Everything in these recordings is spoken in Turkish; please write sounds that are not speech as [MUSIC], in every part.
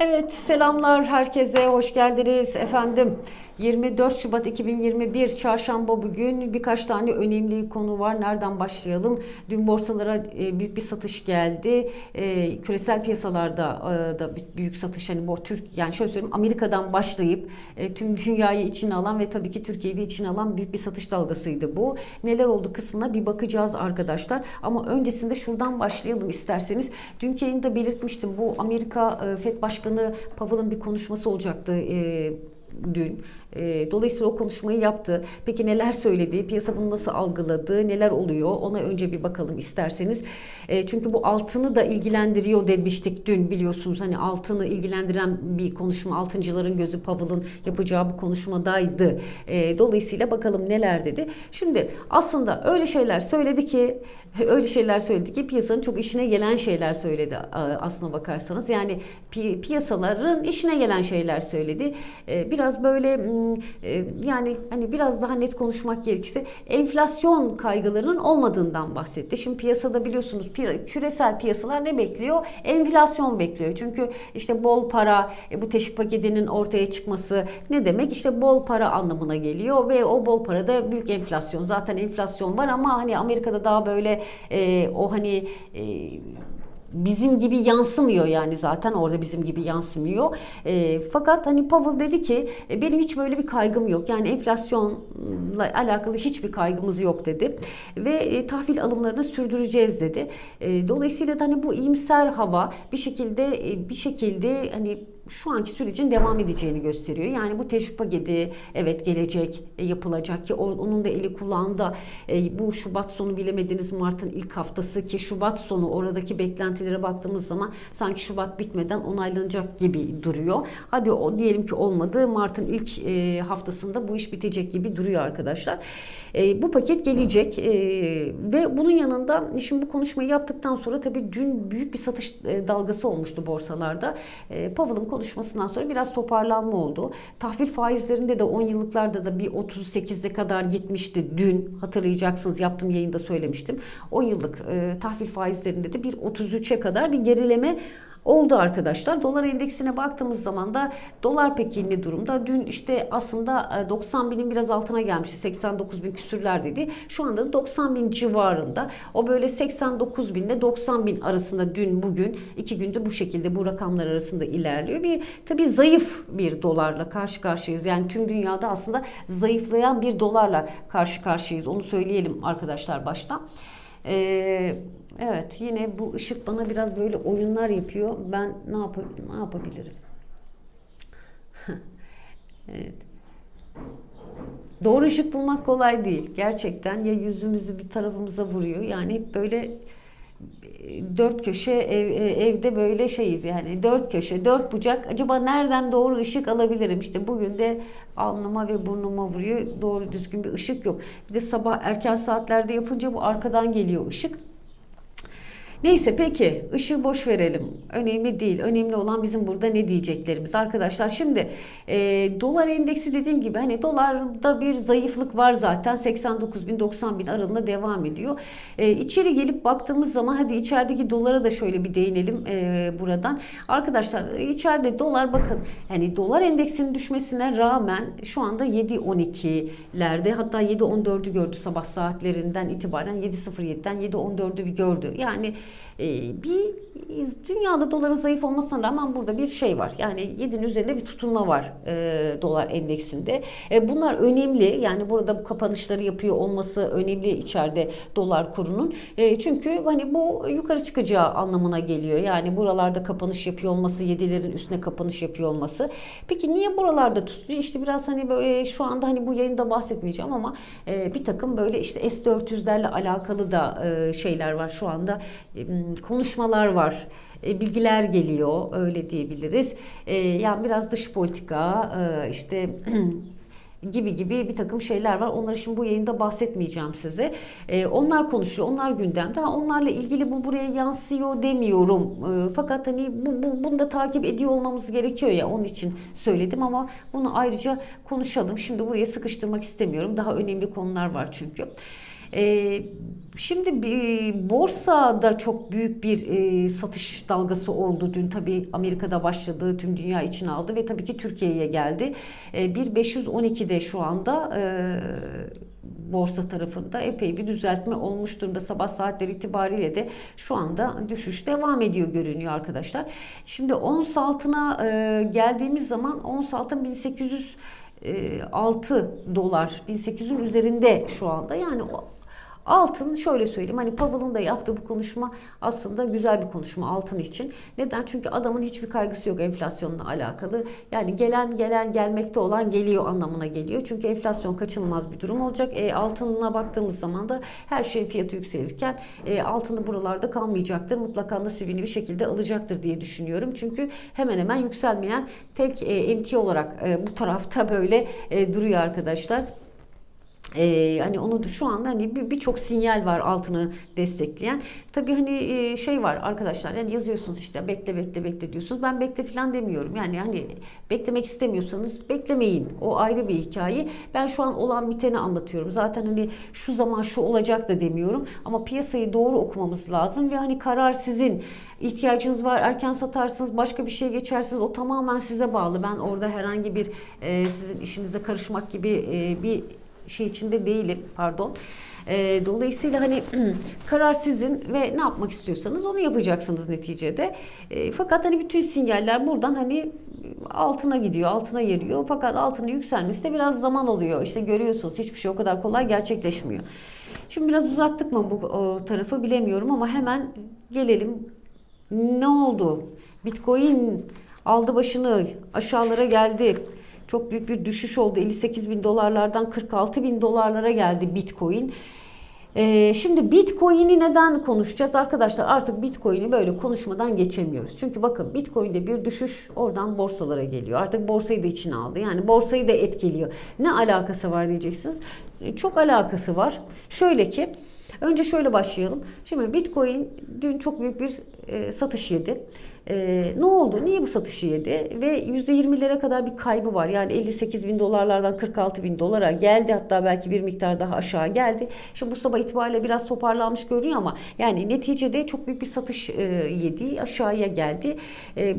Evet, selamlar herkese, hoş geldiniz efendim. 24 Şubat 2021 Çarşamba bugün birkaç tane önemli konu var. Nereden başlayalım? Dün borsalara e, büyük bir satış geldi. E, Küresel piyasalarda e, da büyük satış hani bu Türk yani şöyle söyleyeyim Amerika'dan başlayıp tüm dünyayı içine alan ve tabii ki Türkiye'yi de içine alan büyük bir satış dalgasıydı bu. Neler oldu kısmına bir bakacağız arkadaşlar. Ama öncesinde şuradan başlayalım isterseniz. Dünkü yayında belirtmiştim. Bu Amerika FED Başkanı Powell'ın bir konuşması olacaktı e, dün. E, dolayısıyla o konuşmayı yaptı. Peki neler söyledi? Piyasa bunu nasıl algıladı? Neler oluyor? Ona önce bir bakalım isterseniz. E, çünkü bu altını da ilgilendiriyor demiştik dün biliyorsunuz. Hani altını ilgilendiren bir konuşma. Altıncıların gözü Powell'ın yapacağı bu konuşmadaydı. E, dolayısıyla bakalım neler dedi. Şimdi aslında öyle şeyler söyledi ki [LAUGHS] öyle şeyler söyledi ki piyasanın çok işine gelen şeyler söyledi aslına bakarsanız. Yani pi- piyasaların işine gelen şeyler söyledi. E, biraz böyle e, yani hani biraz daha net konuşmak gerekirse enflasyon kaygılarının olmadığından bahsetti. Şimdi piyasada biliyorsunuz küresel piyasalar ne bekliyor? Enflasyon bekliyor. Çünkü işte bol para e, bu teşvik paketinin ortaya çıkması ne demek? İşte bol para anlamına geliyor ve o bol parada büyük enflasyon. Zaten enflasyon var ama hani Amerika'da daha böyle e, o hani bizim gibi yansımıyor yani zaten orada bizim gibi yansımıyor. E, fakat hani Powell dedi ki e, benim hiç böyle bir kaygım yok. Yani enflasyonla alakalı hiçbir kaygımız yok dedi. Ve e, tahvil alımlarını sürdüreceğiz dedi. E, dolayısıyla da hani bu iyimser hava bir şekilde e, bir şekilde hani şu anki sürecin devam edeceğini gösteriyor. Yani bu teşvik paketi evet gelecek, e, yapılacak ki onun da eli kulağında e, bu Şubat sonu bilemediniz Mart'ın ilk haftası ki Şubat sonu oradaki beklentilere baktığımız zaman sanki Şubat bitmeden onaylanacak gibi duruyor. Hadi o diyelim ki olmadı. Mart'ın ilk e, haftasında bu iş bitecek gibi duruyor arkadaşlar. bu paket gelecek ve bunun yanında şimdi bu konuşmayı yaptıktan sonra tabii dün büyük bir satış dalgası olmuştu borsalarda. Powell'ın konuşmasından sonra biraz toparlanma oldu. Tahvil faizlerinde de 10 yıllıklarda da bir 38'e kadar gitmişti dün. Hatırlayacaksınız yaptığım yayında söylemiştim. 10 yıllık e, tahvil faizlerinde de bir 33'e kadar bir gerileme oldu arkadaşlar. Dolar endeksine baktığımız zaman da dolar peki ne durumda? Dün işte aslında 90 e, binin biraz altına gelmişti. 89 bin küsürlerdeydi. Şu anda 90 bin civarında. O böyle 89 bin ile 90 bin arasında dün bugün iki gündür bu şekilde bu rakamlar arasında ilerliyor. Bir tabii zayıf bir dolarla karşı karşıyayız. Yani tüm dünyada aslında zayıflayan bir dolarla karşı karşıyayız. Onu söyleyelim arkadaşlar baştan. Ee, evet yine bu ışık bana biraz böyle oyunlar yapıyor. Ben ne, yap ne yapabilirim? [LAUGHS] evet. Doğru ışık bulmak kolay değil. Gerçekten ya yüzümüzü bir tarafımıza vuruyor. Yani hep böyle dört köşe ev, evde böyle şeyiz yani. Dört köşe dört bucak. Acaba nereden doğru ışık alabilirim? İşte bugün de alnıma ve burnuma vuruyor. Doğru düzgün bir ışık yok. Bir de sabah erken saatlerde yapınca bu arkadan geliyor ışık Neyse peki ışığı boş verelim. Önemli değil. Önemli olan bizim burada ne diyeceklerimiz. Arkadaşlar şimdi e, dolar endeksi dediğim gibi hani dolarda bir zayıflık var zaten. 89 bin 90 bin aralığında devam ediyor. E, içeri gelip baktığımız zaman hadi içerideki dolara da şöyle bir değinelim e, buradan. Arkadaşlar içeride dolar bakın yani dolar endeksinin düşmesine rağmen şu anda 7.12'lerde hatta 7.14'ü gördü sabah saatlerinden itibaren 7.07'den 7.14'ü bir gördü. Yani bir dünyada doların zayıf olmasına rağmen burada bir şey var. Yani 7'nin üzerinde bir tutunma var e, dolar endeksinde. E, bunlar önemli. Yani burada bu kapanışları yapıyor olması önemli içeride dolar kurunun. E, çünkü hani bu yukarı çıkacağı anlamına geliyor. Yani buralarda kapanış yapıyor olması, 7'lerin üstüne kapanış yapıyor olması. Peki niye buralarda tutuyor? İşte biraz hani böyle şu anda hani bu yayında bahsetmeyeceğim ama e, bir takım böyle işte S-400'lerle alakalı da e, şeyler var şu anda. E, konuşmalar var, e, bilgiler geliyor öyle diyebiliriz. E, yani biraz dış politika e, işte [CLEARS THROAT] gibi gibi bir takım şeyler var. Onları şimdi bu yayında bahsetmeyeceğim size. Onlar konuşuyor, onlar gündemde. Onlarla ilgili bu buraya yansıyor demiyorum. Fakat hani bu, bu bunu da takip ediyor olmamız gerekiyor ya onun için söyledim ama bunu ayrıca konuşalım. Şimdi buraya sıkıştırmak istemiyorum. Daha önemli konular var çünkü. E, Şimdi bir borsada çok büyük bir e, satış dalgası oldu. Dün tabii Amerika'da başladı, tüm dünya için aldı ve tabii ki Türkiye'ye geldi. E, 1.512'de şu anda e, borsa tarafında epey bir düzeltme olmuş durumda. Sabah saatleri itibariyle de şu anda düşüş devam ediyor görünüyor arkadaşlar. Şimdi ons altına e, geldiğimiz zaman ons altın 1800 6 dolar 1800'ün üzerinde şu anda yani Altın şöyle söyleyeyim hani Powell'ın da yaptığı bu konuşma aslında güzel bir konuşma altın için. Neden? Çünkü adamın hiçbir kaygısı yok enflasyonla alakalı. Yani gelen gelen gelmekte olan geliyor anlamına geliyor. Çünkü enflasyon kaçınılmaz bir durum olacak. E, altınına baktığımız zaman da her şeyin fiyatı yükselirken e, altını buralarda kalmayacaktır. Mutlaka nasibini bir şekilde alacaktır diye düşünüyorum. Çünkü hemen hemen yükselmeyen tek e, emtia olarak e, bu tarafta böyle e, duruyor arkadaşlar. Ee, hani onu şu anda hani birçok bir sinyal var altını destekleyen. Tabii hani e, şey var arkadaşlar yani yazıyorsunuz işte bekle bekle bekle diyorsunuz. Ben bekle falan demiyorum. Yani hani beklemek istemiyorsanız beklemeyin. O ayrı bir hikaye. Ben şu an olan biteni anlatıyorum. Zaten hani şu zaman şu olacak da demiyorum. Ama piyasayı doğru okumamız lazım ve hani karar sizin. ihtiyacınız var. Erken satarsınız, başka bir şey geçersiniz. O tamamen size bağlı. Ben orada herhangi bir e, sizin işinize karışmak gibi e, bir şey içinde değilim pardon. E, dolayısıyla hani [CLEARS THROAT] karar sizin ve ne yapmak istiyorsanız onu yapacaksınız neticede. E, fakat hani bütün sinyaller buradan hani altına gidiyor, altına geliyor. Fakat altına yükselmesi de biraz zaman oluyor. İşte görüyorsunuz hiçbir şey o kadar kolay gerçekleşmiyor. Şimdi biraz uzattık mı bu o tarafı bilemiyorum ama hemen gelelim. Ne oldu? Bitcoin aldı başını aşağılara geldi. Çok büyük bir düşüş oldu. 58 bin dolarlardan 46 bin dolarlara geldi Bitcoin. Ee, şimdi Bitcoin'i neden konuşacağız arkadaşlar? Artık Bitcoin'i böyle konuşmadan geçemiyoruz. Çünkü bakın Bitcoin'de bir düşüş oradan borsalara geliyor. Artık borsayı da içine aldı. Yani borsayı da etkiliyor. Ne alakası var diyeceksiniz. Çok alakası var. Şöyle ki önce şöyle başlayalım. Şimdi Bitcoin dün çok büyük bir e, satış yedi. Ee, ne oldu? Niye bu satışı yedi? Ve %20'lere kadar bir kaybı var. Yani 58 bin dolarlardan 46 bin dolara geldi. Hatta belki bir miktar daha aşağı geldi. Şimdi bu sabah itibariyle biraz toparlanmış görünüyor ama yani neticede çok büyük bir satış e, yedi. Aşağıya geldi. E,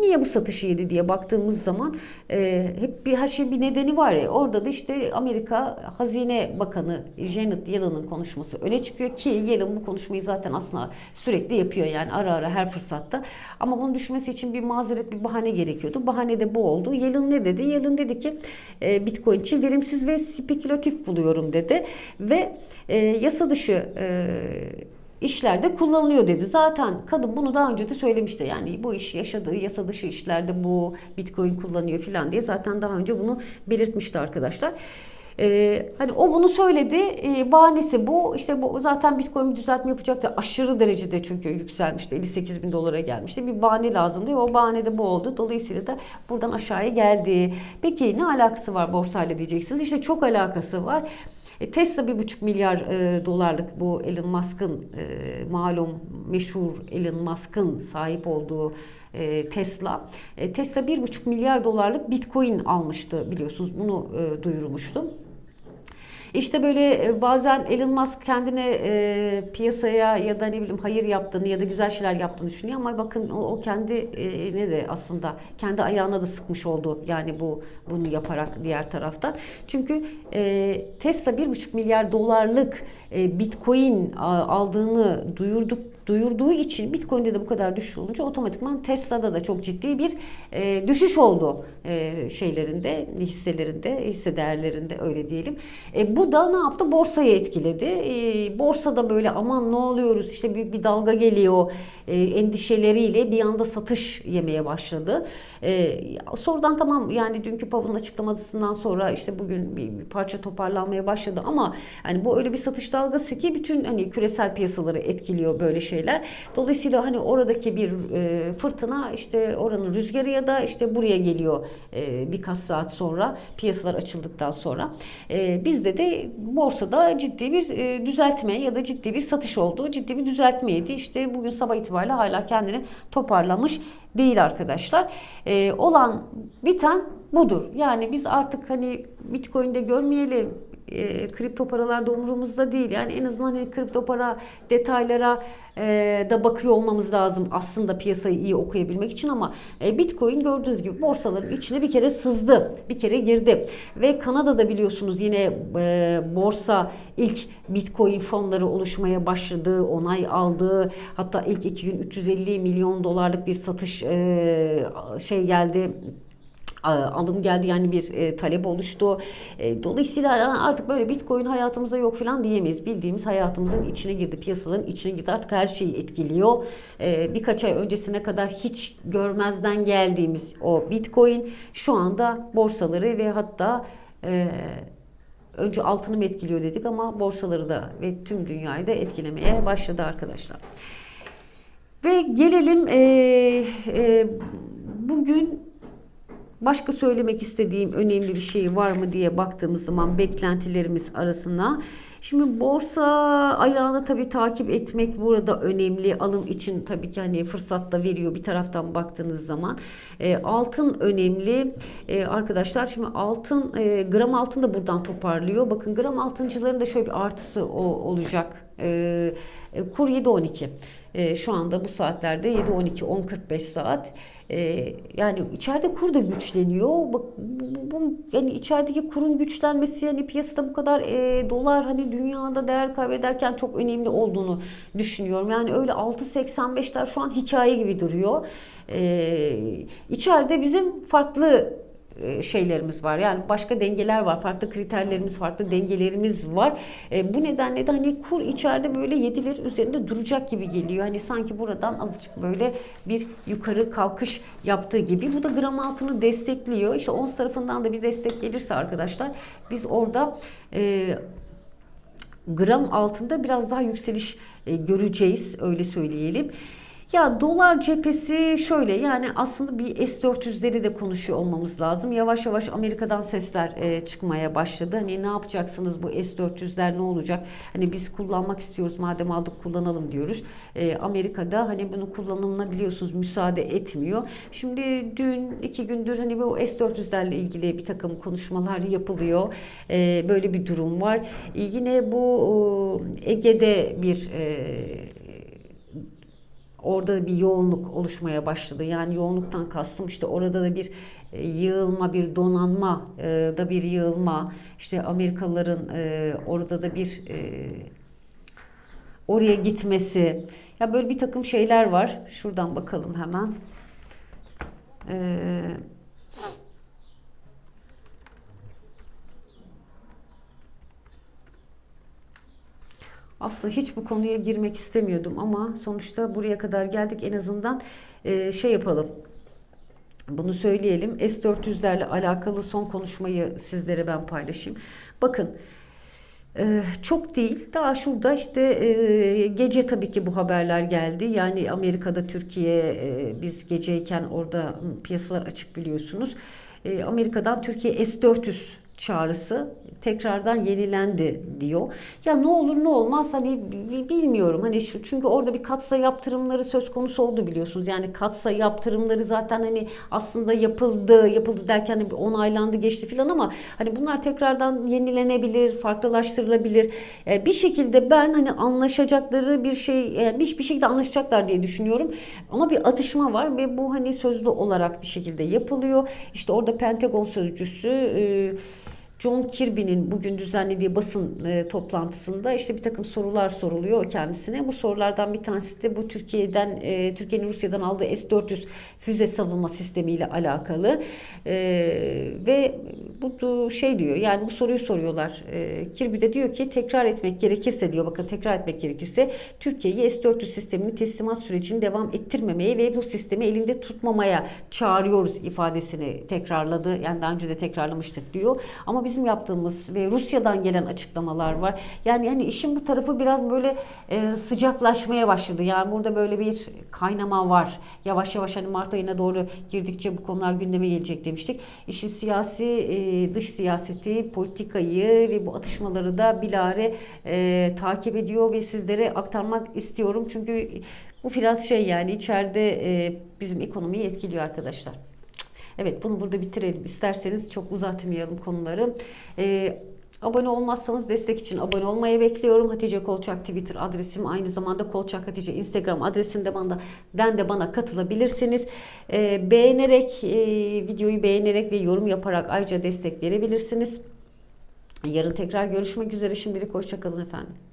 niye bu satışı yedi diye baktığımız zaman e, hep bir her şey bir nedeni var ya. Orada da işte Amerika Hazine Bakanı Janet Yellen'ın konuşması öne çıkıyor ki Yellen bu konuşmayı zaten aslında sürekli yapıyor yani ara ara her fırsatta. Ama bunun düşmesi için bir mazeret, bir bahane gerekiyordu. Bahane de bu oldu. Yellen ne dedi? Yellen dedi ki e, Bitcoin için verimsiz ve spekülatif buluyorum dedi. Ve e, yasa dışı e, işlerde kullanılıyor dedi. Zaten kadın bunu daha önce de söylemişti. Yani bu iş yaşadığı yasa dışı işlerde bu Bitcoin kullanıyor falan diye zaten daha önce bunu belirtmişti arkadaşlar. Ee, hani o bunu söyledi. Ee, bahanesi bu. İşte bu zaten Bitcoin düzeltme yapacaktı. Aşırı derecede çünkü yükselmişti. 58 bin dolara gelmişti. Bir bahane lazımdı. O bahane de bu oldu. Dolayısıyla da buradan aşağıya geldi. Peki ne alakası var borsayla diyeceksiniz. İşte çok alakası var. E, Tesla bir buçuk milyar e, dolarlık bu Elon Musk'ın e, malum meşhur Elon Musk'ın sahip olduğu e, Tesla. E, Tesla bir buçuk milyar dolarlık Bitcoin almıştı biliyorsunuz bunu e, duyurmuştum. İşte böyle e, bazen Elon Musk kendine e, piyasaya ya da ne bileyim hayır yaptığını ya da güzel şeyler yaptığını düşünüyor ama bakın o, o kendi e, ne de aslında kendi ayağına da sıkmış oldu yani bu bunu yaparak diğer taraftan. Çünkü e, Tesla 1,5 milyar dolarlık e, Bitcoin aldığını duyurduk duyurduğu için Bitcoin'de de bu kadar düşüş olunca otomatikman Tesla'da da çok ciddi bir e, düşüş oldu e, şeylerinde, hisselerinde, hisse değerlerinde öyle diyelim. E, bu da ne yaptı? Borsayı etkiledi. E, borsada böyle aman ne oluyoruz işte büyük bir dalga geliyor e, endişeleriyle bir anda satış yemeye başladı. E, sorudan tamam yani dünkü Pav'ın açıklamasından sonra işte bugün bir, bir parça toparlanmaya başladı ama hani bu öyle bir satış dalgası ki bütün hani küresel piyasaları etkiliyor böyle şeyler. Dolayısıyla hani oradaki bir e, fırtına işte oranın rüzgarı ya da işte buraya geliyor e, birkaç saat sonra piyasalar açıldıktan sonra. E, bizde de borsada ciddi bir e, düzeltme ya da ciddi bir satış oldu. Ciddi bir düzeltmeydi. İşte bugün sabah itibariyle hala kendini toparlamış değil arkadaşlar. E, olan biten budur. Yani biz artık hani Bitcoin'de görmeyelim, e, kripto paralar da umurumuzda değil. Yani en azından hani kripto para detaylara e, da bakıyor olmamız lazım aslında piyasayı iyi okuyabilmek için ama e, Bitcoin gördüğünüz gibi borsaların içine bir kere sızdı. Bir kere girdi. Ve Kanada'da biliyorsunuz yine e, borsa ilk Bitcoin fonları oluşmaya başladı, onay aldı. Hatta ilk iki gün 350 milyon dolarlık bir satış e, şey geldi alım geldi yani bir e, talep oluştu. E, dolayısıyla artık böyle Bitcoin hayatımızda yok falan diyemeyiz. Bildiğimiz hayatımızın içine girdi, piyasaların içine girdi. Artık her şeyi etkiliyor. E, birkaç ay öncesine kadar hiç görmezden geldiğimiz o Bitcoin şu anda borsaları ve hatta e, önce altını mı etkiliyor dedik ama borsaları da ve tüm dünyayı da etkilemeye başladı arkadaşlar. Ve gelelim e, e, bugün Başka söylemek istediğim önemli bir şey var mı diye baktığımız zaman beklentilerimiz arasına. Şimdi borsa ayağını tabii takip etmek burada önemli. Alım için tabii ki hani fırsat da veriyor bir taraftan baktığınız zaman. E, altın önemli. E, arkadaşlar şimdi altın e, gram altın da buradan toparlıyor. Bakın gram altıncıların da şöyle bir artısı o, olacak. E, e, kur 7.12. E, şu anda bu saatlerde 7.12 10.45 saat. E, yani içeride kur da güçleniyor. Bak bu, bu yani içerideki kurun güçlenmesi yani piyasada bu kadar e, dolar hani dünyada değer kaybederken çok önemli olduğunu düşünüyorum. Yani öyle 6.85'ler şu an hikaye gibi duruyor. E, içeride bizim farklı şeylerimiz var. Yani başka dengeler var. Farklı kriterlerimiz, farklı dengelerimiz var. E, bu nedenle de hani kur içeride böyle yediler üzerinde duracak gibi geliyor. Hani sanki buradan azıcık böyle bir yukarı kalkış yaptığı gibi. Bu da gram altını destekliyor. İşte ons tarafından da bir destek gelirse arkadaşlar biz orada e, gram altında biraz daha yükseliş e, göreceğiz öyle söyleyelim. Ya dolar cephesi şöyle yani aslında bir S-400'leri de konuşuyor olmamız lazım. Yavaş yavaş Amerika'dan sesler e, çıkmaya başladı. Hani ne yapacaksınız bu S-400'ler ne olacak? Hani biz kullanmak istiyoruz madem aldık kullanalım diyoruz. E, Amerika'da hani bunu kullanımına biliyorsunuz müsaade etmiyor. Şimdi dün iki gündür hani bu S-400'lerle ilgili bir takım konuşmalar yapılıyor. E, böyle bir durum var. E, yine bu e, Ege'de bir e, orada bir yoğunluk oluşmaya başladı. Yani yoğunluktan kastım işte orada da bir e, yığılma, bir donanma e, da bir yığılma. İşte Amerikalıların e, orada da bir oraya gitmesi. Ya böyle bir takım şeyler var. Şuradan bakalım hemen. Eee Aslında hiç bu konuya girmek istemiyordum ama sonuçta buraya kadar geldik. En azından e, şey yapalım. Bunu söyleyelim. S-400'lerle alakalı son konuşmayı sizlere ben paylaşayım. Bakın ee, çok değil. Daha şurada işte e, gece tabii ki bu haberler geldi. Yani Amerika'da Türkiye e, biz geceyken orada piyasalar açık biliyorsunuz. E, Amerika'dan Türkiye S-400 çağrısı tekrardan yenilendi diyor. Ya ne olur ne olmaz hani bilmiyorum hani şu çünkü orada bir katsa yaptırımları söz konusu oldu biliyorsunuz. Yani katsa yaptırımları zaten hani aslında yapıldı, yapıldı derken hani onaylandı geçti filan ama hani bunlar tekrardan yenilenebilir, farklılaştırılabilir. Ee, bir şekilde ben hani anlaşacakları bir şey yani bir, bir şekilde anlaşacaklar diye düşünüyorum. Ama bir atışma var ve bu hani sözlü olarak bir şekilde yapılıyor. İşte orada Pentagon sözcüsü e, John Kirby'nin bugün düzenlediği basın e, toplantısında işte bir takım sorular soruluyor kendisine. Bu sorulardan bir tanesi de bu Türkiye'den e, Türkiye'nin Rusya'dan aldığı S-400 füze savunma sistemiyle alakalı. E, ve bu şey diyor yani bu soruyu soruyorlar. E, Kirby de diyor ki tekrar etmek gerekirse diyor bakın tekrar etmek gerekirse Türkiye'yi S-400 sisteminin teslimat sürecini devam ettirmemeye ve bu sistemi elinde tutmamaya çağırıyoruz ifadesini tekrarladı. Yani daha önce de tekrarlamıştık diyor. Ama bizim yaptığımız ve Rusya'dan gelen açıklamalar var. Yani yani işin bu tarafı biraz böyle e, sıcaklaşmaya başladı. Yani burada böyle bir kaynama var. Yavaş yavaş hani Mart ayına doğru girdikçe bu konular gündeme gelecek demiştik. İşin siyasi e, dış siyaseti, politikayı ve bu atışmaları da bilare e, takip ediyor ve sizlere aktarmak istiyorum. Çünkü bu biraz şey yani içeride e, bizim ekonomiyi etkiliyor arkadaşlar. Evet bunu burada bitirelim. İsterseniz çok uzatmayalım konuları. Ee, Abone olmazsanız destek için abone olmayı bekliyorum. Hatice Kolçak Twitter adresim aynı zamanda Kolçak Hatice Instagram adresinde bana den de bana katılabilirsiniz. Ee, beğenerek e, videoyu beğenerek ve yorum yaparak ayrıca destek verebilirsiniz. Yarın tekrar görüşmek üzere. Şimdilik hoşçakalın efendim.